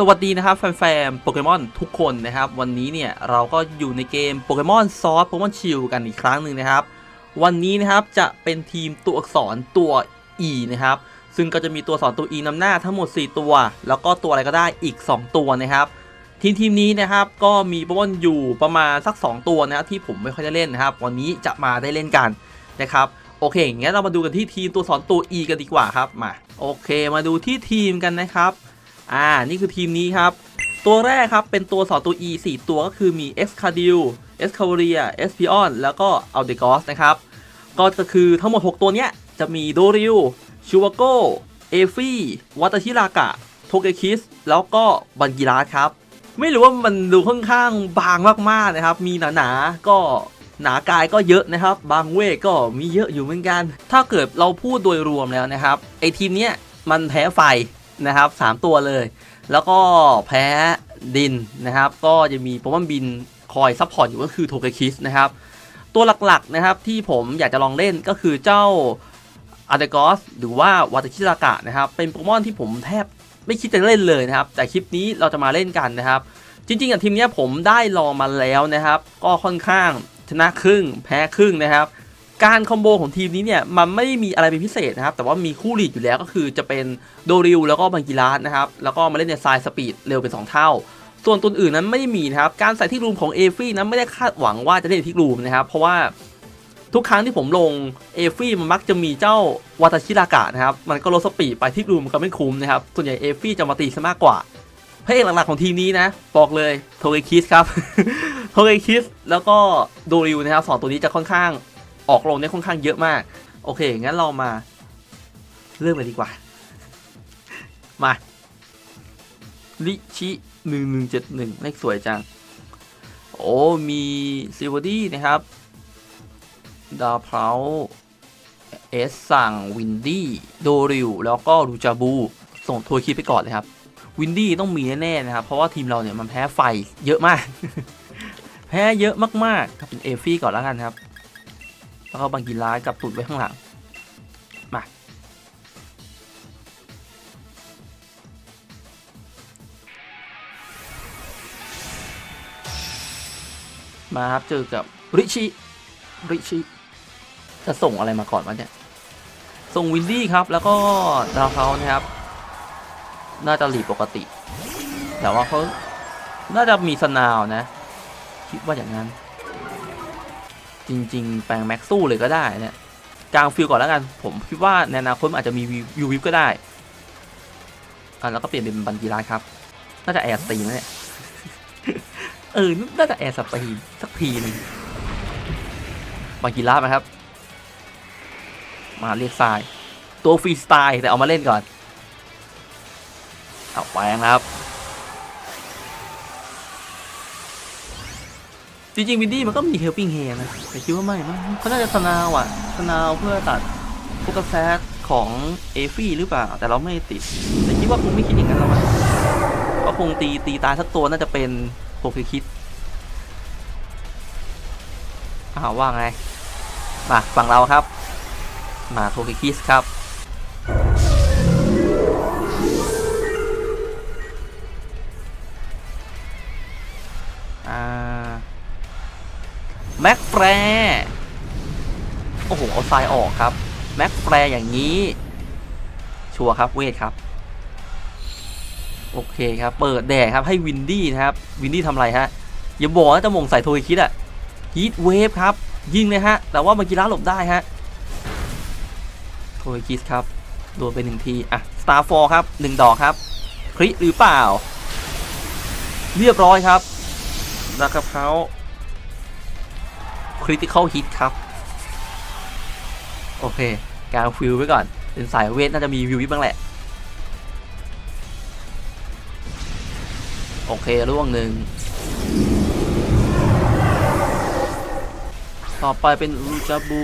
สวัสดีนะครับแฟนๆโปเกมอนทุกคนนะครับ วันนี้เนี่ยเราก็อยู่ในเกมโปเกมอนซอสโปเกมอนชิลกันอีกครั้งหนึ่งนะครับ วันนี้นะครับจะเป็นทีมตัวอักษรตัว E นะครับ ซึ่งก็จะมีตัวอักษรตัว E นำหน้าทั้งหมด 4 ตัว แล้วก็ตัวอะไรก็ได้อีก 2 ตัวนะครับ ทีมทีมนี้นะครับก็มีโปเกมอนอยู่ประมาณสัก 2 ตัวนะครับที่ผมไม่ค่อยได้เล่นนะครับ วันนี้จะมาได้เล่นกันนะครับโอเคงั้นเรามาดูกันที่ทีมตัวสอนตัว E กันดีกว่าครับมาโอเค มาดูที่ทีมกันนะครับ อ่า นี่คือทีมนี้ครับ ตัวแรกครับ เป็นตัวสอตัว E 4 ตัวก็คือมี X c a d i l X c a v a l i e S p i o n แล้วก็ a l d e g o s นะครับ ก็จะคือทั้งหมด 6 ตัวเนี้ย จะมีโดริวชูวาโกเอฟี่วัตชิรากะ โทเกคิส แล้วก็บันกิราสครับ ไม่รู้ว่ามันดูค่อนข้างบางมากๆนะครับ มีหนาๆ ก็หนากายก็เยอะนะครับ บางเวก็มีเยอะอยู่เหมือนกัน ถ้าเกิดเราพูดโดยรวมแล้วนะครับ ไอทีมเนี้ยมันแพ้ไฟ นะครับ3ตัวเลย แล้วก็แพ้ดินนะครับ ก็จะมีโปเกมอนบินคอยซัพพอร์ตอยู่ก็คือโทเกคิสนะครับ ตัวหลักๆนะครับที่ผมอยากจะลองเล่นก็คือเจ้าอาร์เดกอสหรือว่าวัตชิรากะนะครับ เป็นโปเกมอนที่ผมแทบไม่คิดจะเล่นเลยนะครับ แต่คลิปนี้เราจะมาเล่นกันนะครับ จริงๆกับทีมเนี้ยผมได้ลองมาแล้วนะครับ ก็ค่อนข้างชนะครึ่งแพ้ครึ่งนะครับ การคอมโบของทีมนี้เนี่ยมันไม่มีอะไรเป็นพิเศษนะครับ แต่ว่ามีคู่ลีดอยู่แล้วก็คือจะเป็นโดริวแล้วก็บังกิราสนะครับ แล้วก็มาเล่นในทรายสปีดเร็วเป็น 2 เท่า ส่วนตัวอื่นนั้นไม่ได้มีนะครับ การใส่ที่รูมของเอฟี่นั้นไม่ได้คาดหวังว่าจะได้ที่รูมนะครับ เพราะว่าทุกครั้งที่ผมลงเอฟี่มันมักจะมีเจ้าวาตาชิรากะนะครับ มันก็ลดสปีดไปที่รูมมันก็ไม่คุ้มนะครับ ส่วนใหญ่เอฟี่จะมาตีซะมากกว่าพระเอกหลักๆของทีมนี้นะ บอกเลยโทเกคิสครับโทเกคิสแล้วก็โดริวนะครับสองตัวนี้จะค่อนข้าง ออกลงได้ค่อนข้างเยอะมาก โอเค งั้นเรามา เริ่มเลยดีกว่า มาลิชิหนึ่งหนึ่งเจ็ดหนึ่งเลขสวยจัง โอ้ มีซิวดี้นะครับ ดาวเพลาเอสสั่งวินดี้ โดริว แล้วก็รูจาบู ส่งโทยคิดไปก่อนเลยครับ วินดี้ต้องมีแน่ๆนะครับ เพราะว่าทีมเราเนี่ยมันแพ้ไฟเยอะมาก แพ้เยอะมากๆครับเป็นเอฟี่ก่อนแล้วกันครับ แล้วก็บังกีร้ายกับตุดไว้ข้างหลัง มา มาครับเจอกับริชิริชิจะส่งอะไรมาก่อนวะเนี่ย ส่งวินดี้ครับ แล้วก็ดาวเขานะครับ น่าจะหลีปกติ แต่ว่าเขาน่าจะมีสนาวนะ คิดว่าอย่างนั้น จริง ๆ แปลงแม็กสู้เลยก็ได้นี่ยกลางฟิลก่อนแล้วกัน ผมคิดว่าในอนาคตอาจจะมีวิววิวก็ได้อะแล้วก็เปลี่ยนเป็นบันกีราครับ น่าจะแอร์สตีนะเนี่ยเออ น่าจะแอร์สตรีมสักทีหนึงบันกีราไหมครับ มาเรียกทราย ตัวฟรีสไตล์แต่เอามาเล่นก่อน เอาแปลงนะครับ จริงๆวินดี้มันก็มี helping hand นะแต่คิดว่าไม่มั้งเขาน่าจะสนาวอะสนาวเพื่อตัดพวกกระแสของเอฟี่หรือเปล่า แต่เราไม่ติด แต่คิดว่าคงไม่คิดอย่างนั้นหรอกมั้งก็คงตีตีตายสักตัวน่าจะเป็นโปรฟิคิดอ้าวว่าไงมาฝั่งเราครับ มาโทคิคิสครับ แม็กแฟร์โอ้โหเอาทรายออกครับ แม็กแฟร์อย่างนี้ ชัวร์ครับเวทครับ โอเคครับ เปิดแดดครับให้วินดี้นะครับ วินดี้ทำอะไรฮะ อย่าบอกนะจะมงใส่โทยคิดอะฮีทเวฟครับ ยิงเลยฮะ แต่ว่าเมื่อกี้ล้าหลบได้ฮะโทยคิสครับ โดนไปหนึ่งที อะ สตาร์ฟอร์ครับหนึ่งดอกครับคริหรือเปล่า เรียบร้อยครับนะครับเขา คริติคอลฮิตครับ โอเค การฟิลไว้ก่อน เป็นสายเวทน่าจะมีวิววิบ้างแหละ โอเคร่วงหนึ่ง ต่อไปเป็นลูจาบู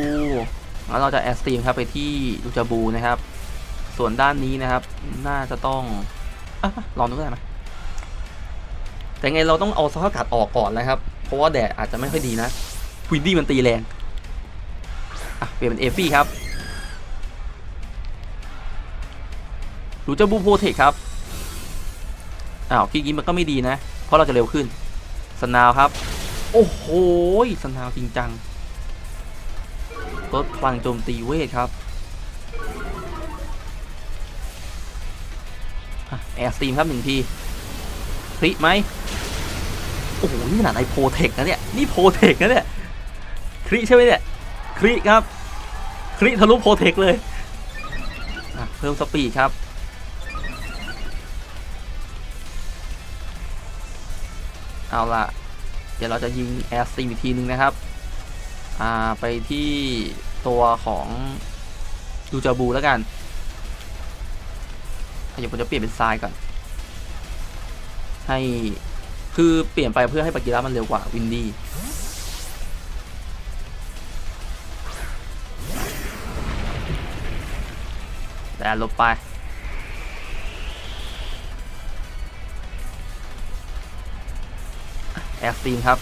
งั้นเราจะแอสตีมครับไปที่ลูจาบูนะครับ ส่วนด้านนี้นะครับ น่าจะต้องอลองดูได้ไหมแต่ไงเราต้องเอาสภาพอากาศออกก่อนนะครับ เพราะว่าแดดอาจจะไม่ค่อยดีนะ วินดี้มันตีแรง อะ เปลี่ยนเป็นเอฟี่ครับรูเจอร์บูโพเทคครับ อ้าวคิดงี้มันก็ไม่ดีนะ เพราะเราจะเร็วขึ้น สนาวครับ โอ้โห สนาวจริงจังลดพลังโจมตีเวทครับแอร์สตีมครับหนึ่งทีคลิไหมโอ้โห นี่ขนาดไอโพเทคนะเนี่ย นี่โพเทคนะเนี่ย คลิใช่ไหมเนี่ยคลิครับคลิทะลุโพเทคเลยเพิ่มสปีดครับเอาล่ะเดี๋ยวเราจะยิงแอร์สตีอีกทีนึงนะครับอ่าไปที่ตัวของดูจาบูแล้วกันเดี๋ยวผมจะเปลี่ยนเป็นทรายก่อน ให้คือเปลี่ยนไปเพื่อให้ปากิระมันเร็วกว่าวินดี้ แต่ลบไป แอร์สตีมครับ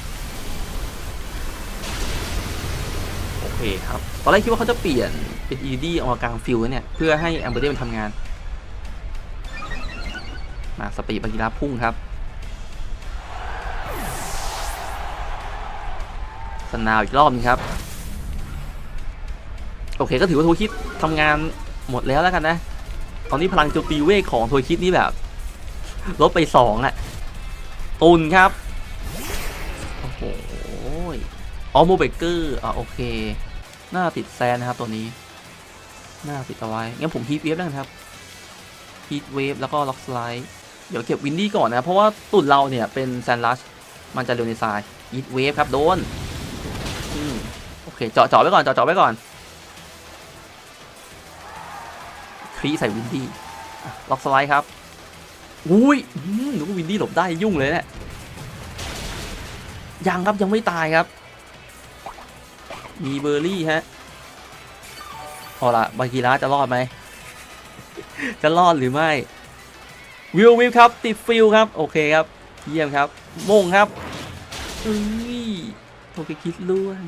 โอเคครับ ตอนแรกคิดว่าเขาจะเปลี่ยนเป็น ED ออกมากลางฟิลเนี่ย เพื่อให้แอมเบอร์เดมันทำงาน มาสปีดบากิราพุ่งครับสนาวอีกรอบนึงครับ โอเคก็ถือว่าโทคิดทำงาน หมดแล้วแล้วกันนะ ตอนนี้พลังโจมตีเวทของโทคิดนี่แบบลดไปสองอะตุนครับ โอ้โหออโมเบเกอร์อะโอเค หน้าติดแซนนะครับตัวนี้ หน้าติดเอาไว้ งั้นผมฮีทเวฟแล้วครับฮีทเวฟแล้วก็ล็อกสไลด์เดี๋ยวเก็บวินดี้ก่อนนะ เพราะว่าตุ่นเราเนี่ยเป็นแซนลัชมันจะเร็วในทรายฮีทเวฟครับโดน อืมโอเค เจาะเจาะไว้ก่อน เจาะเจาะไว้ก่อน คลีใส่วินดี้ล็อกสไลด์ครับอุ้ยอืมนึกว่าวินดี้หลบได้ยุ่งเลยเนี่ยยังครับยังไม่ตายครับ มีเบอร์รี่ฮะเอาละบากีราจะรอดไหม จะรอดหรือไม่ วิววิวครับ ติดฟิลครับ โอเคครับ เยี่ยมครับ มงครับอุ้ยโทเกคิดล้วน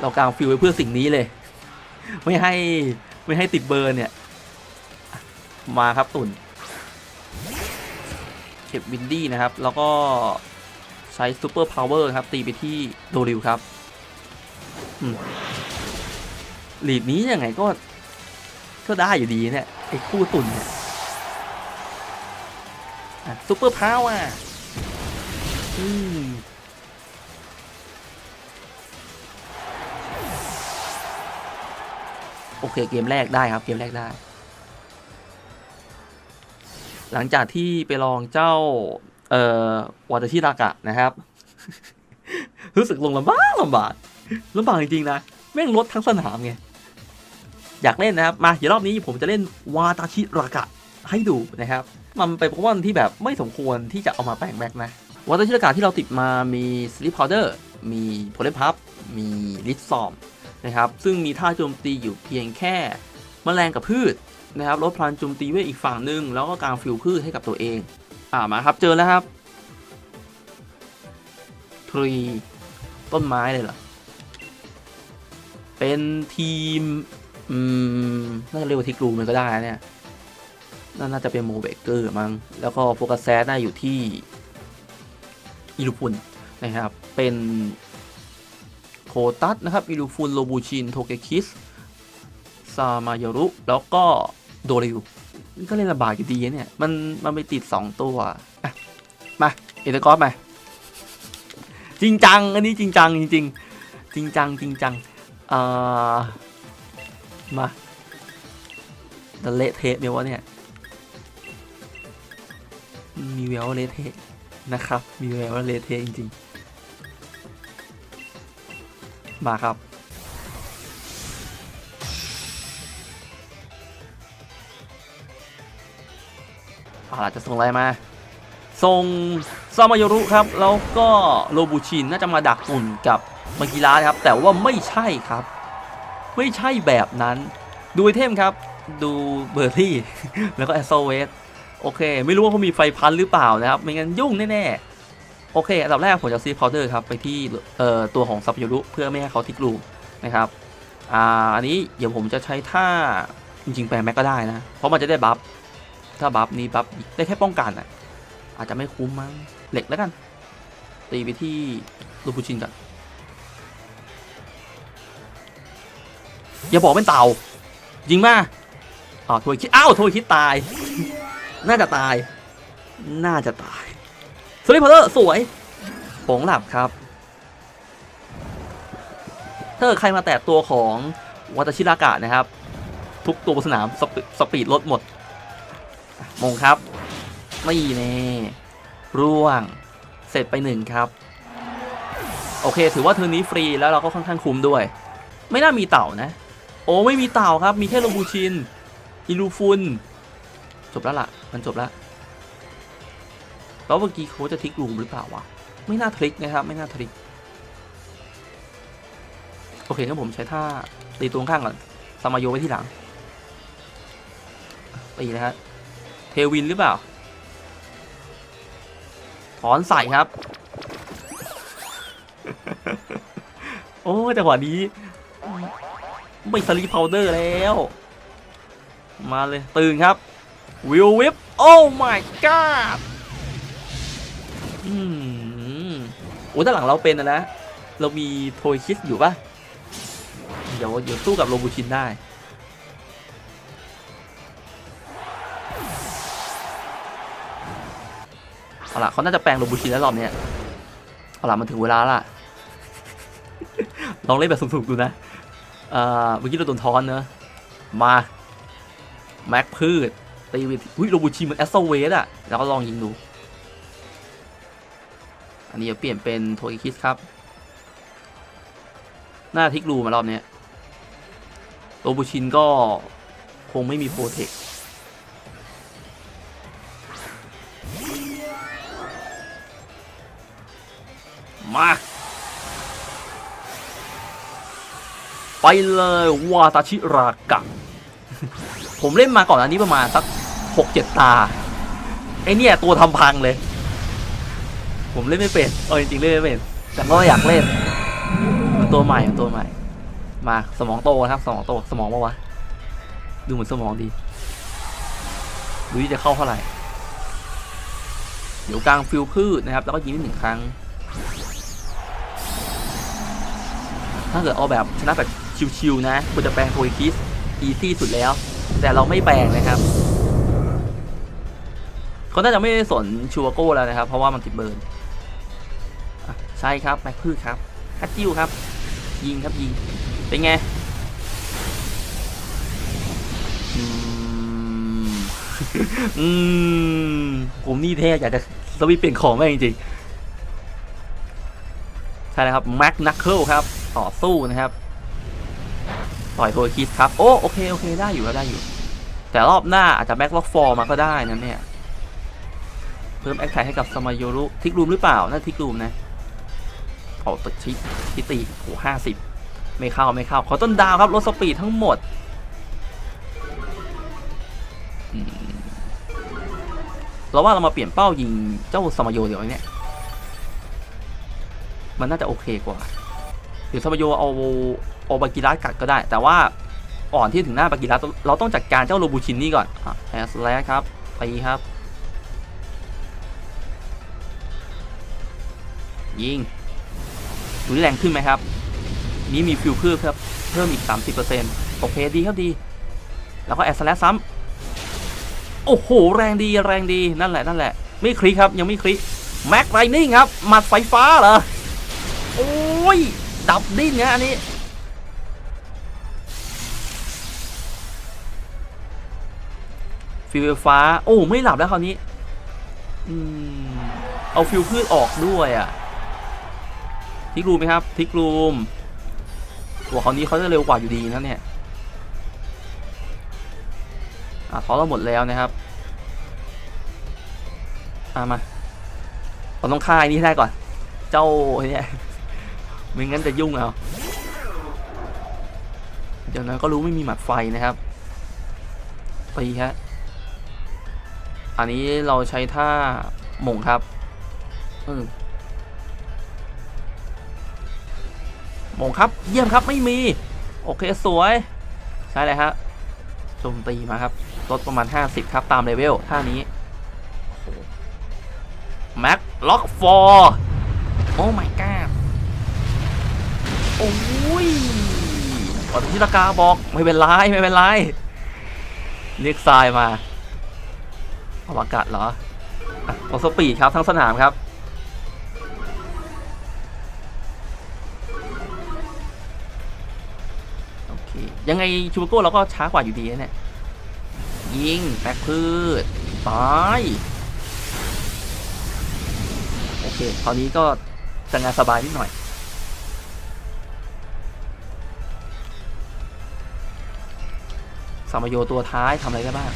เรากางฟิลไว้เพื่อสิ่งนี้เลย ไม่ให้ไม่ให้ติดเบอร์เนี่ย มาครับตุ่นเก็บวินดี้นะครับ แล้วก็ใช้ซูเปอร์พาวเวอร์ครับ ตีไปที่โดริวครับอืมลีดนี้ยังไงก็ ก็ได้อยู่ดีเนี่ยไอ้คู่ตุนเนี่ยซูเปอร์พาวอะอืม โอเคเกมแรกได้ครับเกมแรกได้ หลังจากที่ไปลองเจ้า เอ่อวาตาชิรากะนะครับ รู้สึกลงลำบากลำบากลำบากจริงๆนะ แม่งลดทั้งสนามไง อยากเล่นนะครับ มาเดี๋ยวรอบนี้ผมจะเล่นวาตาชิรากะให้ดูนะครับ มันเป็นโปเกมอนที่แบบไม่สมควรที่จะเอามาแปลงแบ็กนะวาตาชิรากะที่เราติดมามีสลิปพาวเดอร์มีโพเลพับมีลิซซอม นะครับซึ่งมีท่าโจมตีอยู่เพียงแค่แมลงกับพืชนะครับลดพลังโจมตีเวทอีกฝั่งหนึ่งแล้วก็กางฟิลพืชให้กับตัวเองอ่ามาครับเจอแล้วครับทรีต้นไม้เลยเหรอ เป็นทีม อืม น่าจะเรียกว่าทิกรูมันก็ได้เนี่ย น่าจะเป็นโมเบเกอร์มั้ง แล้วก็โฟกัสแซน่าอยู่ที่อิลูฟุนนะครับ เป็น โคตัสนะครับอิลูฟุนโลบูชินโทเกคิสซามายารุ แล้วก็โดริวนี่ก็เล่นลำบากอยู่ดีเนี่ย มันมันไปติด 2 ตัวมา เอเดกอสมาจริงจัง อันนี้จริงจัง จริงๆจริงจังจริงจังอ่ามาจะเละเทะเนี่ยวะเนี่ย มีแววว่าเละเทะนะครับ มีแววว่าเละเทะจริงๆ มาครับ อาล่ะจะส่งอะไรมา ส่งซามายรุครับ แล้วก็โรบูชินน่าจะมาดักอุ่นกับมากิระครับ แต่ว่าไม่ใช่ครับ ไม่ใช่แบบนั้น ดูไอเทมครับ ดูเบอร์รี่ แล้วก็แอสโซเวส โอเค ไม่รู้ว่าเขามีไฟพันหรือเปล่านะครับ ไม่งั้นยุ่งแน่ๆ โอเค อันดับแรกผมจะซีพาวเดอร์ครับ ไปที่เอ่อตัวของซับยารุเพื่อไม่ให้เขาทิกลูนะครับอ่าอันนี้เดี๋ยวผมจะใช้ท่าจริงๆแปลงแม็กก็ได้นะ เพราะมันจะได้บัฟ ถ้าบัฟนี้บัฟได้แค่ป้องกันอะ อาจจะไม่คุ้มมั้ง เหล็กแล้วกัน ตีไปที่ลูบูชินก่อน อย่าบอกเป็นเต่า ยิงมาอ้าวโทยคิด อ้าวโทยคิดตาย น่าจะตาย น่าจะตาย ลิปเตอร์สวยโป่งหลับครับถ้าเกิดใครมาแตะตัวของวัตชิรากะนะครับ ทุกตัวบนสนามสปีสปีดลดหมด มงครับ ไม่แน่ร่วง เสร็จไปหนึ่งครับ โอเค ถือว่าเทอร์นี้ฟรีแล้วเราก็ค่อนข้างคุ้มด้วย ไม่น่ามีเต่านะ โอ้ไม่มีเต่าครับ มีแค่โลบูชิน อิลูฟุน จบแล้วล่ะ มันจบแล้ว แล้วเมื่อกี้เขาจะทิกรูมหรือเปล่าวะ ไม่น่าทลิกนะครับ ไม่น่าทลิก โอเคงั้นผมใช้ท่าตีตัวข้างก่อนซามาโยไว้ที่หลังตีนะฮะเทวินหรือเปล่า ถอนใส่ครับ โอ้จังหวะนี้ ไม่สลีพาวเดอร์แล้ว มาเลย ตื่นครับ วิววิปโอ้ my god อืมโอ้ด้านหลังเราเป็นนะนะเรามีโทยคิดอยู่ปะเดี๋ยวเดี๋ยวสู้กับโรบูชินได้เอาล่ะเขาน่าจะแปลงโรบูชินแล้วรอบนี้เอาล่ะมันถึงเวลาละลองเล่นแบบสุ่มๆดูนะเอ่อเมื่อกี้เราโดนทอนเนอะมาแม็กพืชตีวิอุ้ยโรบูชินมันแอสโซเวสอะแล้วก็ลองยิงดู อันนี้จะเปลี่ยนเป็นโทอิคิสครับ หน้าทิกรูมารอบนี้โรบูชินก็คงไม่มีโปรเทคมาไปเลยวาตาชิรากะผมเล่นมาก่อนอันนี้ประมาณสักหกเจ็ดตา ไอเนี่ย ตัวทำพังเลย ผมเล่นไม่เป็นเออจริงๆเล่นไม่เป็นแต่ก็อยากเล่น มันตัวใหม่มันตัวใหม่ มาสมองโตครับสมองโตสมองปะวะดูเหมือนสมองดีดูที่จะเข้าเท่าไหร่เดี๋ยวกลางฟิลพืชนะครับ แล้วก็ยิงได้หนึ่งครั้ง ถ้าเกิดเอาแบบชนะแบบชิวๆนะคุณจะแปลงโทยคิสอีซี่สุดแล้ว แต่เราไม่แปลงนะครับเขาน่าจะไม่สนชูวาโก้แล้วนะครับ เพราะว่ามันติดเบิร์น ใช่ครับแม็กพืชครับฮัตจิวครับ ยิงครับยิง เป็นไงอืมอืมผมนี่แท้อยากจะสวิตเปลี่ยนของแม่จริงๆใช่แล้วครับแม็กนักเคิลครับ ต่อสู้นะครับต่อยโทคิสครับโอ้โอเคโอเคได้อยู่แล้วได้อยู่ แต่รอบหน้าอาจจะแบ็กล็อกฟอร์มาก็ได้นะเนี่ย เพิ่มแอคไทให้กับสมาโยรุทิกรูมหรือเปล่าน่าทิกรูมนะ โอ้ตึกชิทิตีโอ้ห้าสิบไม่เข้าไม่เข้า ขอต้นดาวครับลดสปีดทั้งหมดเราว่าเรามาเปลี่ยนเป้ายิงเจ้าสมโยเดี๋ยวนี้มันน่าจะโอเคกว่าหรือสมโยเอาเอบากิรัสกัดก็ได้ แต่ว่าอ่อนที่ถึงหน้าบากิรัสเราต้องจัดการเจ้าโรบูชินนี่ก่อนอแอสแลครับตีครับ ยิง ดูที่แรงขึ้นไหมครับ นี้มีฟิวเพิ่มครับเพิ่มอีก 30%โอเคดีครับดี แล้วก็แอสแลซ้ำโอ้โห แรงดีแรงดีนั่นแหละนั่นแหละ ไม่คลิกครับยังไม่คลิกแม็กไรนิ่งครับหมัดไฟฟ้าเหรอ โอ้ย ดับดิ้นนะอันนี้ฟิวฟ้า โอ้ ไม่หลับแล้วคราวนี้ อืม เอาฟิวพืชออกด้วยอะ ทิกรูมไหมครับทิกรูมหัวคราวนี้เขาจะเร็วกว่าอยู่ดีนะเนี่ยอะท้อเราหมดแล้วนะครับอะมาเราต้องฆ่าไอ้นี่ได้ก่อน เจ้าเนี่ยไม่งั้นจะยุ่งเอาเดี๋ยวนั้นก็รู้ไม่มีหมัดไฟนะครับตีฮะอันนี้เราใช้ท่าหม่งครับอืม มงครับเยี่ยมครับไม่มี โอเคสวย ใช่เลยฮะโจมตีมาครับลดประมาณ 50 ครับตามเลเวลท่านี้แม็กล็อกฟอร์โอ้ my god โอ้ยก่อนที่ตะกาบอกไม่เป็นไรไม่เป็นไรเรียกทรายมาอวกาศเหรอออสปีดครับทั้งสนามครับ ยังไงชูบโก้เราก็ช้ากว่าอยู่ดีนะเนี่ยยิงแบกพืชตายโอเคคราวนี้ก็จะงานสบายนิดหน่อย สามโยตัวท้ายทำอะไรได้บ้าง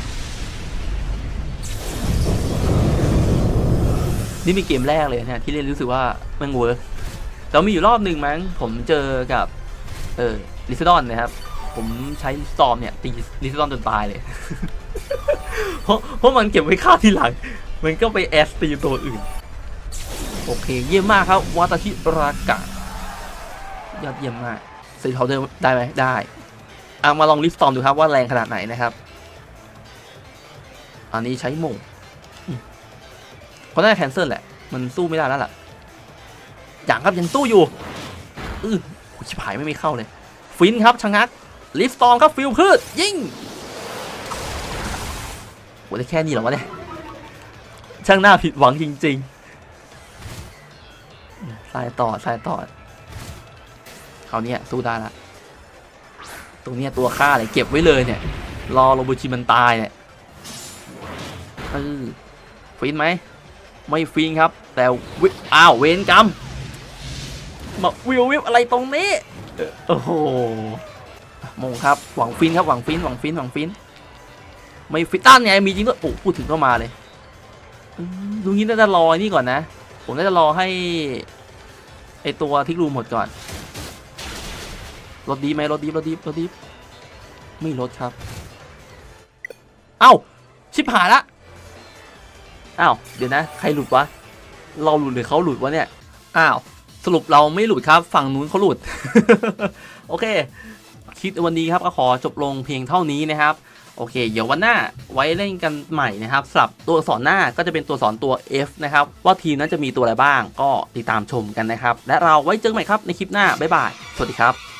นี่มีเกมแรกเลยเนี่ยที่เล่นรู้สึกว่ามันเวิร์กแต่มีอยู่รอบหนึ่งมั้ง ผมเจอกับ เออลิซดอนนะครับ ผมใช้สตอมเนี่ยตีลิซอนจนตายเลย เพราะเพราะมันเก็บไว้ฆ่าทีหลัง มันก็ไปแอสตีตัวอื่น โอเค เยี่ยมมากครับวาตาชิรากะยอดเยี่ยมมากเซตเขาเดิมได้ไหมได้เอามาลองลิฟต์ตอมดูครับว่าแรงขนาดไหนนะครับ อันนี้ใช้มงเพราะน่าจะแคนเซิลแหละ มันสู้ไม่ได้แล้วล่ะ อย่างครับยังสู้อยู่ อือโอ้ยชิบหายไม่มีเข้าเลย ฟินครับชะงัก ลิฟต์ตอมครับฟิลพืชยิงโหได้แค่นี้เหรอวะเนี่ยช่างน่าผิดหวังจริงๆสายต่อสายต่อคราวเนี้ยสู้ได้ละตรงเนี้ยตัวฆ่าเลยเก็บไว้เลยเนี่ย รอโรบูชิมันตายเนี่ยเออฟินไหมไม่ฟินครับ แต่วิอ้าวเวนกรรมมาวิววิวอะไรตรงนี้ โอ้โห มงครับหวังฟินครับหวังฟินหวังฟินหวังฟินไม่ฟินต้านไงมีจริงด้วยโอ้พูดถึงก็มาเลยดูงี้น่าจะรออ้นี่ก่อนนะ ผมน่าจะรอให้ไอตัวทิกรูมหมดก่อนรถดีไหมรถดีรถดีรถดีไม่รถครับ เอ้า ชิบหายละอ้าวเดี๋ยวนะ ใครหลุดวะ เราหลุดหรือเขาหลุดวะเนี่ย อ้าว สรุปเราไม่หลุดครับ ฝั่งนู้นเขาหลุด โอเค ลิปวันนี้ครับก็ขอจบลงเพียงเท่านี้นะครับโอเค เดี๋ยววันหน้าไว้เล่นกันใหม่นะครับสลับตัวสอนหน้าก็จะเป็นตัวสอนตัว F นะครับว่าทีมนั้นจะมีตัวอะไรบ้าง ก็ติดตามชมกันนะครับ และเราไว้เจอกันใหม่ครับในคลิปหน้าบ๊ายบายสวัสดีครับ